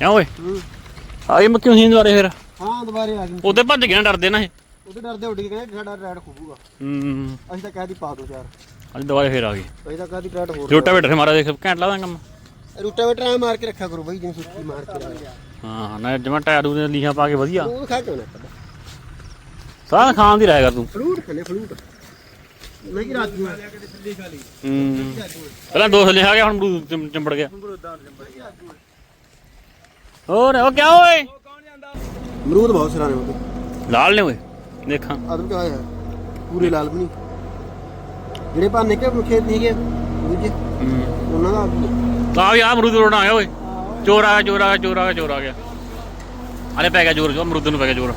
ਕਿਉਂ ਓਏ? ਆ ਇਹ ਮੱਕੀ ਹੁੰਦੀ ਦੁਆਰੇ ਫਿਰ? ਹਾਂ ਦੁਬਾਰੇ ਆ ਗਈ। ਉਹਦੇ ਭੱਜ ਗਏ ਨਾ ਡਰਦੇ ਨਾ ਇਹ। ਉਹਦੇ ਡਰਦੇ ਉੱਡ ਕੇ ਕਹਿੰਦੇ ਸਾਡਾ ਰੈਡ ਖੂਬੂਗਾ। ਹੂੰ। ਅਸੀਂ ਤਾਂ ਕਹਿਦੀ ਪਾ ਦੋ ਚਾਰ ਅੱਜ ਦੁਬਾਰੇ ਫੇਰ ਆ ਗਏ। ਅਸੀਂ ਤਾਂ ਕਹਿਦੀ ਰੈਡ ਹੋਰ ਰੋਟਾ ਵੇਟਰ ਮਾਰਾ ਦੇਖ ਘੈਂਟ ਲਾਦਾ ਕੰਮ ਰੂਟਾਵੇਟਰ ਐ ਮਾਰ ਕੇ ਰੱਖਿਆ ਕਰੋ ਬਾਈ ਜਿਵੇਂ ਸੁੱਕੀ ਮਾਰ ਕੇ ਰੱਖਿਆ। ਹਾਂ ਨਾ ਜਮਾ ਟਾਇਰ ਉਹਦੇ ਲੀਹਾਂ ਪਾ ਕੇ ਵਧੀਆ। ਉਹ ਖਾ ਕੇ ਨਾ ਸਾਰਾ ਖਾਣ ਦੀ ਰਹਿ ਕਰ ਤੂੰ। ਫਲੂਟ ਖਲੇ ਫਲੂਟ ਕੀ ਰਾਤ ਨੂੰ ਹੂੰ। ਪਹਿਲਾਂ ਦੋ ਥੱਲੇ ਆ ਗਿਆ ਹੁਣ ਚਿੰਬੜ ਗਿਆ। ਹੋਰ ਉਹ ਕਿਆ ਓਏ? ਅਮਰੂਦ ਬਹੁਤ ਸਰਾਣੇ ਹੁੰਦੇ ਲਾਲ ਨੇ ਓਏ ਦੇਖਾਂ। ਆਦਮ ਕਿਆ ਹੋਇਆ? ਪੂਰੇ ਲਾਲ ਬਣੀ ਜਿਹੜੇ ਭਾਨੇ ਕੇ ਖੇਤ ਨਹੀਂ ਗਏ ਦੂਜੇ ਉਹਨਾਂ ਦਾ ਆ ਵੀ ਆ ਅਮਰੂਦ ਰੋਣਾ ਆਇਆ ਓਏ। ਚੋਰ ਆ ਗਿਆ ਚੋਰ ਆ ਗਿਆ ਚੋਰ ਆ ਗਿਆ ਚੋਰ ਆ ਗਿਆ। ਅਰੇ ਪੈ ਗਿਆ ਚੋਰ ਜੋ ਅਮਰੂਦ ਨੂੰ ਪੈ ਗਿਆ ਚੋਰ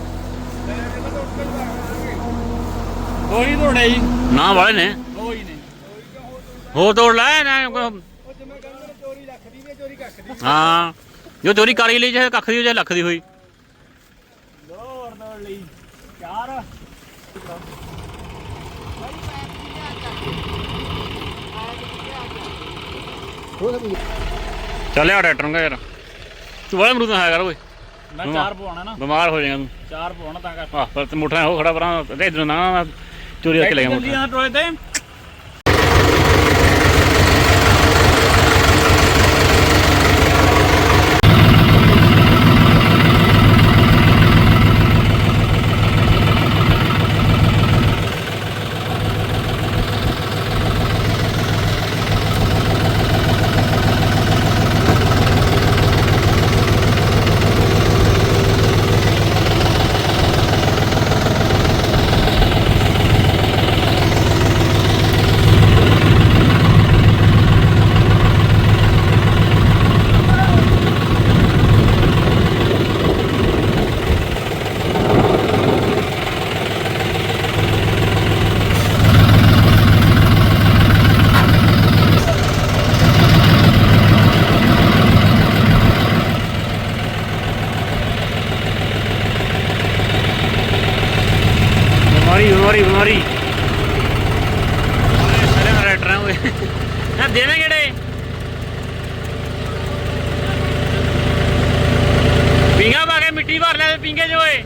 ਕੋਈ ਤੋੜੇ ਜੀ। ਨਾ ਵਾਲੇ ਨੇ। ਕੋਈ ਨਹੀਂ। ਹੋਰ ਤੋੜ ਲੈ ਨਾ ਕੋਈ- ਉਹ ਜਿਵੇਂ ਕਹਿੰਦੇ ਚੋਰੀ ਰੱਖਦੀ ਵੀ ਚੋਰੀ ਕੱਖਦੀ ਹਾਂ। ਜੋ ਚੋਰੀ ਕਰ ਲਈ ਚਾਹੇ ਕੱਖ ਦੀ ਚਾਹੇ ਲੱਖ ਦੀ ਹੋਈ। ਦੌੜ ਦੌੜ ਲਈ ਚਾਰ ਚੱਲਿਆ ਟਰੈਕਟਰ ਨੂੰ ਯਾਰ। ਤੂੰ ਵਾਲੇ ਅਮਰੂਦ ਨਾ ਕਰ ਓਏ। ਮੈਂ। ਚਾਰ ਪਵਾਉਣਾ ਨਾ। ਬਿਮਾਰ ਹੋ ਜਾਏਗਾ ਤੂੰ। ਚਾਰ ਪਵਾਉਣਾ ਤਾਂ ਕਰ। ਆਹ ਪਰ ਤੇ ਮੁੱਠਾ ਹੋ ਖੜਾ ਪਰਾਂ ਇਧਰ ਨਾ ਚੋਰੀ ਕਰਕੇ ਲੈ ਗਿਆ ਮੁੱਠਾ। ਜਲਦੀਆਂ ਟੋਏ ਤੇ ਬਿਮਾਰੀ ਬਿਮਾਰੀ ਬਿਮਾਰੀ ਓਏ ਸਾਰੇ ਟਰੈਕਟਰਾਂ ਓਏ ਨਾ ਦੇਣੇ ਕਿਹੜੇ? ਪਿੰਗਾ ਪਾ ਕੇ ਮਿੱਟੀ ਭਰ ਲੈ ਪਿੰਗੇ ਚ ਓਏ।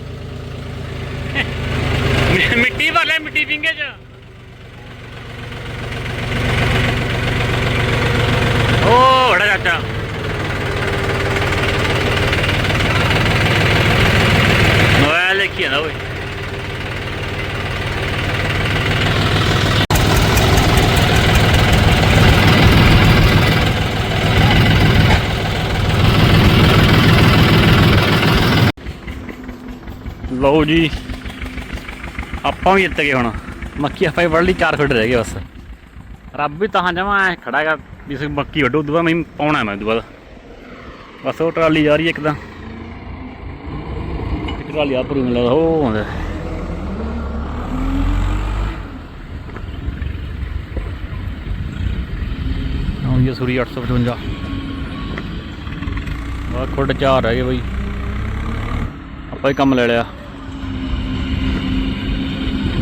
ਮਿੱਟੀ ਭਰ ਲੈ ਮਿੱਟੀ ਪਿੰਗੇ ਚ। ਓ ਬੜਾ ਚਾਚਾ। ਮੋਬਾਈਲ ਦੇਖੀ ਜਾਂਦਾ ਓਏ। ਲਓ ਜੀ, ਆਪਾਂ ਵੀ ਜਿੱਤ ਗਏ ਹੁਣ। ਮੱਕੀ ਆਪਾਂ ਹੀ ਵੜ ਲਈ 4 ਫੁੱਟ ਰਹਿ ਗਏ ਬਸ। ਰੱਬ ਵੀ ਤਾਂ ਜਮਾ ਐ ਖੜਾ ਹੈਗਾ ਜਿਸ ਮੱਕੀ ਵੱਢੋ ਦੁਬਾਰਾ ਮੈਂ ਪਾਉਣਾ ਮੈਂ, ਉਦੋਂ ਬਾਅਦ। ਬਸ ਉਹ ਟਰਾਲੀ ਜਾ ਰਹੀ ਹੈ ਇੱਕ ਇੱਕ ਟਰਾਲੀ ਆ ਪਰੂ ਮਿਲਦਾ, ਉਹ ਆਉਂਦਾ। ਆਉਂਦੀ ਹੈ ਸੂਰੀ 855 ਆ ਖੁੱਡ ਚਾਰ ਰਹਿ ਗਏ ਬਈ। ਆਪਾਂ ਹੀ ਕੰਮ ਲੈ ਲਿਆ।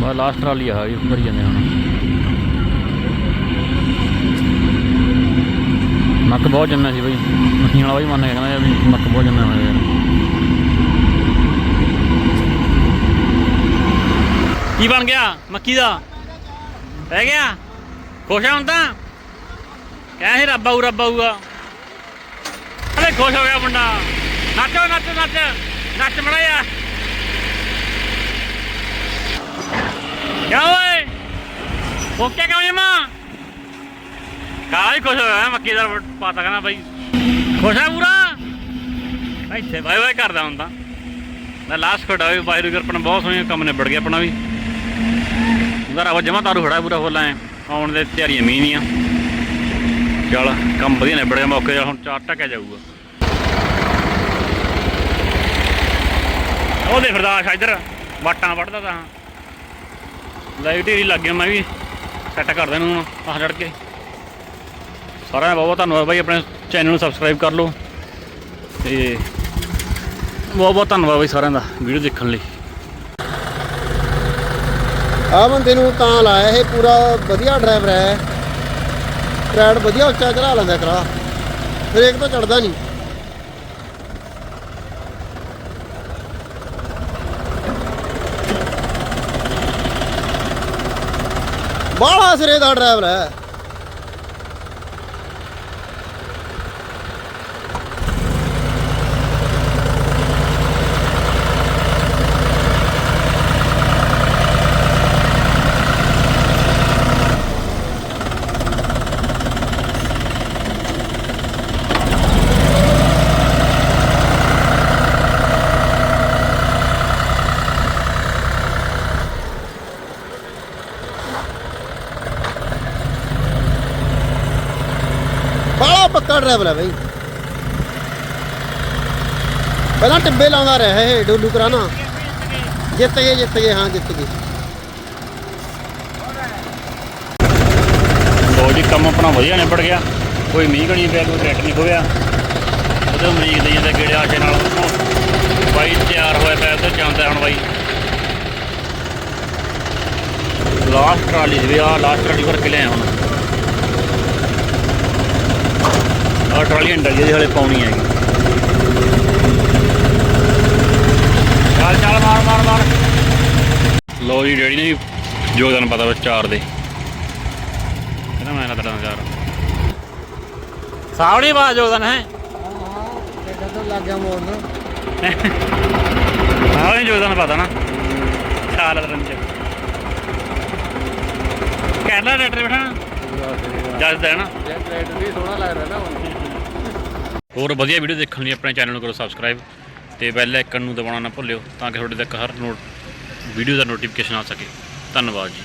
ਬਾ ਲਾਸਟ ਟਰਾਲੀ ਆ ਗਈ ਮਰੀ ਜਾਂਦੇ ਹੁਣ। ਨੱਕ ਬਹੁਤ ਜੰਮਿਆ ਸੀ ਬਈ। ਮਸ਼ੀਨ ਵਾਲਾ ਬਈ ਮੰਨ ਕੇ ਕਹਿੰਦਾ ਵੀ ਨੱਕ ਬਹੁਤ ਜੰਮਿਆ ਹੋਇਆ ਯਾਰ। ਕੀ ਬਣ ਗਿਆ? ਮੱਕੀ ਦਾ? ਰਹਿ ਗਿਆ? ਖੁਸ਼ ਆ ਹੁਣ ਤਾਂ? ਕਹਿ ਸੀ ਰੱਬ ਆਊ, ਰੱਬ ਆਊਗਾ। ਅਰੇ ਖੁਸ਼ ਹੋ ਗਿਆ ਮੁੰਡਾ। ਨੱਚੋ ਨੱਚ ਨੱਚ। ਨੱਚ ਮੜਿਆ ਕਿਆ ਓਏ ਓਕੇ ਕਿਉਂ ਖੁਸ਼ ਹੋਇਆ, ਮੱਕੀ ਦਾ ਪਾਤਾ ਕਹਿੰਦਾ ਬਾਈ। ਖੁਸ਼ ਆ ਪੂਰਾ? ਇੱਥੇ ਬਾਈ ਬਾਈ ਕਰਦਾ ਹੁੰਦਾ। ਮੈਂ ਲਾਸਟ ਖੜਾ ਹੋਈ ਬਾਈ ਰੁਗਰ ਆਪਣਾ ਬਹੁਤ ਸੋਹਣੇ ਕੰਮ ਨਿਬੜ ਗਿਆ ਆਪਣਾ ਵੀ। ਉਹਦਾ ਰੱਬ ਜਮਾ ਤਾਰੂ ਖੜਾ ਪੂਰਾ ਫੁੱਲਾਂ ਆਉਣ ਦੇ ਤਿਆਰੀਆਂ ਮੀਂਹ ਦੀਆਂ। ਚੱਲ, ਕੰਮ ਵਧੀਆ ਨਿਬੜ ਗਿਆ, ਮੌਕੇ ਹੁਣ ਚਾਰ ਟਕਿਆ ਜਾਊਗਾ। ਉਹ ਦੇ ਫਿਰਦਾ ਇੱਧਰ, ਵਾਟਾਂ ਵੜਦਾ ਤਾਂ। ਲਾਈਵ ਢੇਰੀ ਲੱਗ ਗਿਆ, ਮੈਂ ਵੀ ਸੈੱਟ ਕਰ ਦੇਣਾ ਹੁਣ ਆਹ ਚੜ ਕੇ। ਸਾਰਿਆਂ ਦਾ ਬਹੁਤ ਬਹੁਤ ਧੰਨਵਾਦ ਬਾਈ, ਆਪਣੇ ਚੈਨਲ ਨੂੰ ਸਬਸਕ੍ਰਾਈਬ ਕਰ ਲਓ। ਤੇ ਬਹੁਤ ਬਹੁਤ ਧੰਨਵਾਦ ਬਾਈ ਸਾਰਿਆਂ ਦਾ ਵੀਡੀਓ ਦੇਖਣ ਲਈ। ਆ ਬੰਦੇ ਨੂੰ ਤਾਂ ਲਾਇਆ ਇਹ ਪੂਰਾ ਵਧੀਆ ਡਰਾਈਵਰ ਹੈ। ਟਰੈਡ ਵਧੀਆ ਉੱਚਾ ਚੜਾ ਲੈਂਦਾ ਕਰਾ। ਫਿਰ ਇੱਕ ਤਾਂ ਚੜਦਾ ਨਹੀਂ। ਬਾਹਲਾ ਸਿਰੇ ਪੱਕਾ ਡਰਾਈਵਰ ਹੈ ਬਈ। ਪਹਿਲਾਂ ਟਿੱਬੇ ਲਾਉਂਦਾ ਰਿਹਾ ਇਹ ਡੋਲੂ ਕਰਾਣਾ ਜਿੱਤ ਗਏ ਜਿੱਤ ਗਏ ਹਾਂ ਜਿੱਤ ਗਏ ਲੋ ਜੀ, ਕੰਮ ਆਪਣਾ ਵਧੀਆ ਨਿਬੜ ਗਿਆ। ਕੋਈ ਮੀਂਹ ਕਣੀ ਪਿਆ, ਕੋਈ ਟਰੈਕਟ ਨਹੀਂ ਹੋਇਆ ਉਹਦੇ ਮਰੀਕ ਦੇ ਜਾਂਦੇ ਗੇੜੇ ਆਸ਼ੇ ਨਾਲ। ਬਾਈ ਤਿਆਰ ਹੋਇਆ ਪਿਆ ਤੇ, ਜਾਂਦਾ ਹੁਣ ਬਾਈ। ਲਾਸਟ ਟਰਾਲੀ ਸੀ ਆ ਲਾਸਟ ਟਰਾਲੀ ਭਰ ਕੇ ਲਿਆ ਹੁਣ। ਆ ਟਰਾਲੀ ਅੰਡਰ ਜਿਹੀ ਹਲੇ ਪਾਉਣੀ ਹੈਗੀ। ਚੱਲ ਚੱਲ ਮਾਰ ਮਾਰ ਮਾਰ। ਲੋ ਜੀ ਡੈਡੀ ਨੇ ਵੀ ਯੋਗਦਾਨ ਪਤਾ ਵਿੱਚ ਚਾਰ ਦੇ। ਕਹਿੰਦਾ ਮੈਂ ਨਾ ਤੜਾਂ ਚਾਰ। ਸਾਵਣੀ ਬਾਜ ਯੋਗਦਾਨ ਹੈ। ਇਹਦਾ ਤਾਂ ਲੱਗ ਗਿਆ ਮੋੜਨ ਸਾਵਣੀ ਯੋਗਦਾਨ ਪਤਾ ਨਾ ਚਾਰ ਤੜਾਂ ਚ। ਕਹਿਣਾ ਰੇਟਰ ਬਿਠਾ। ਜੱਜ ਦਾ ਨਾ? ਵੀ ਸੋਹਣਾ ਹੋਰ ਵਧੀਆ ਵੀਡੀਓ ਦੇਖਣ ਲਈ ਆਪਣੇ ਚੈਨਲ ਨੂੰ ਕਰੋ ਸਬਸਕ੍ਰਾਈਬ ਤੇ ਬੈਲ ਆਈਕਨ ਨੂੰ ਦਬਾਉਣਾ ਨਾ ਭੁੱਲਿਓ ਤਾਂ ਕਿ ਤੁਹਾਡੇ ਤੱਕ ਹਰ ਨੋਟ ਵੀਡੀਓ ਦਾ ਨੋਟੀਫਿਕੇਸ਼ਨ ਆ ਸਕੇ। ਧੰਨਵਾਦ ਜੀ।